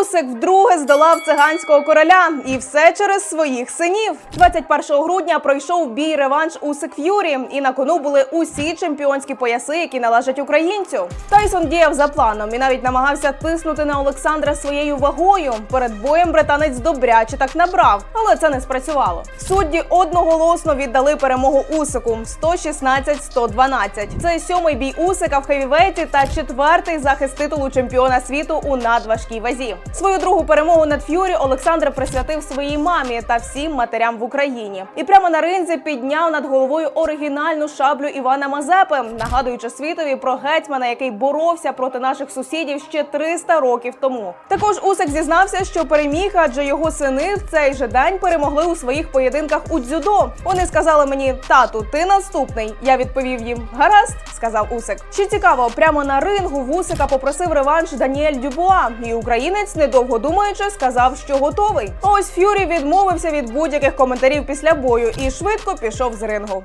Усик вдруге здолав циганського короля, і все через своїх синів. 21 грудня пройшов бій реванш Усик Ф'юрі, і на кону були усі чемпіонські пояси, які належать українцю. Тайсон діяв за планом і навіть намагався тиснути на Олександра своєю вагою. Перед боєм британець добряче так набрав, але це не спрацювало. Судді одноголосно віддали перемогу Усику 116-112. Це сьомий бій Усика в хевівейті та четвертий захист титулу чемпіона світу у надважкій вазі. Свою другу перемогу над Ф'юрі Олександр присвятив своїй мамі та всім матерям в Україні. І прямо на ринзі підняв над головою оригінальну шаблю Івана Мазепи, нагадуючи світові про гетьмана, який боровся проти наших сусідів ще 300 років тому. Також Усик зізнався, що переміг, адже його сини в цей же день перемогли у своїх поєдинках у дзюдо. Вони сказали мені: тату, ти наступний. Я відповів їм: гаразд, сказав Усик. Що цікаво, прямо на рингу в Усика попросив реванш Даніель Дюбуа, і українець, недовго думаючи, сказав, що готовий. Ось Ф'юрі відмовився від будь-яких коментарів після бою і швидко пішов з рингу.